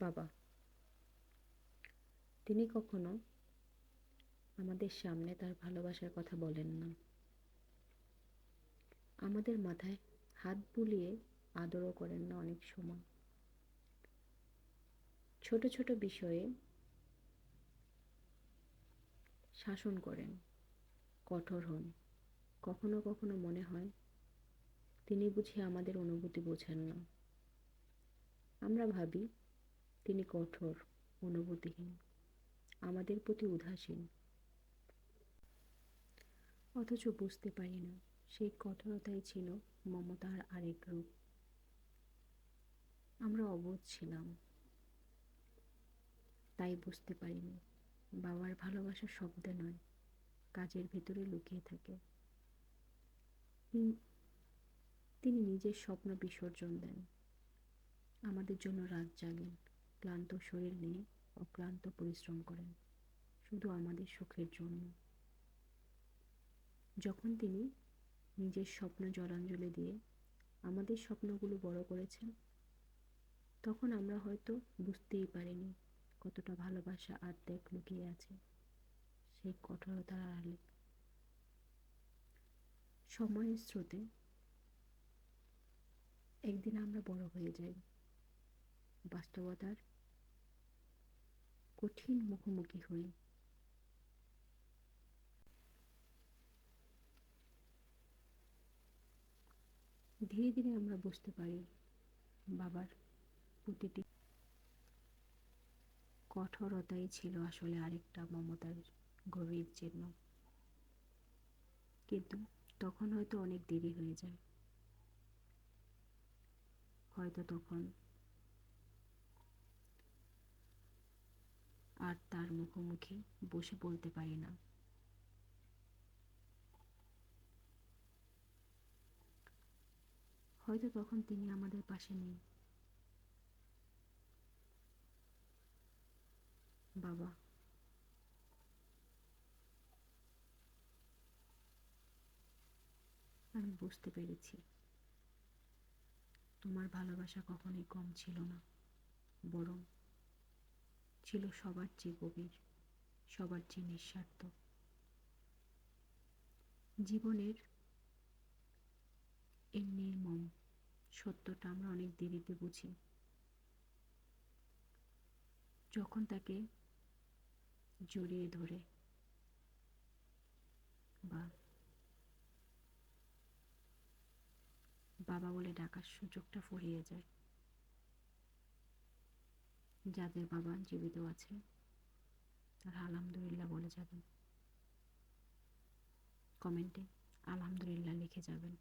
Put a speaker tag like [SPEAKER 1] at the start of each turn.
[SPEAKER 1] বাবা। তিনি কখনো আমাদের সামনে তার ভালোবাসার কথা বলেন না। আমাদের মাথায় হাত বুলিয়ে আদরও করেন না অনেক সময়। ছোট ছোট বিষয়ে শাসন করেন, কঠোর হন। কখনো কখনো মনে হয় তিনি বুঝি আমাদের অনুভূতি বোঝেন না। আমরা ভাবি তিনি কঠোর, অনুভূতিহীন, আমাদের প্রতি উদাসীন। অথচ বুঝতে পারি না, সেই কঠোরতাই ছিল মমতার আরেক রূপ। আমরা অবোধ ছিলাম। তাই বুঝতে পারিনি, বাবার ভালোবাসা শব্দে নয়, কাজের ভেতরে লুকিয়ে থাকে। তিনি নিজের স্বপ্ন বিসর্জন দেন, আমাদের জন্য রাত জাগেন। ক্লান্ত শরীর নিয়ে অক্লান্ত পরিশ্রম করেন, শুধু আমাদের সুখের জন্য। যখন তিনি নিজের স্বপ্ন জলাঞ্জলি দিয়ে আমাদের স্বপ্নগুলো বড় করেছেন, তখন আমরা হয়তো বুঝতেই পারিনি কতটা ভালোবাসা আর ত্যাগ লুকিয়ে আছে সেই কঠোরতার আড়ালে। সময়ের স্রোতে একদিন আমরা বড় হয়ে যাই। বাস্তবতার কঠিন মুখোমুখি হই। ধীরে ধীরে আমরা বুঝতে পারি, বাবার প্রতিটি কঠোরতাই ছিল আসলে আরেকটা মমতার গভীর চিহ্ন। কিন্তু তখন হয়তো অনেক দেরি হয়ে যায়। হয়তো তখন আর তার মুখোমুখি বসে বলতে পারি না। হয়তো তখন তিনি আমাদের পাশে নেই। বাবা। আমি বুঝতে পেরেছি। তোমার ভালোবাসা কখনোই কম ছিল না, বরং ছিল সবার চেয়ে গভীর, সবার চেয়ে নিঃস্বার্থ। জীবনের এর নির্মম সত্যটা আমরা অনেক দেরিতে বুঝি। যখন তাকে জড়িয়ে ধরে বা বাবা বলে ডাকার সুযোগটা ফুরিয়ে যায়। যাদের বাবা জীবিত আছে তারা আলহামদুলিল্লাহ বলে যাবেন। কমেন্টে আলহামদুলিল্লাহ লিখে যাবেন।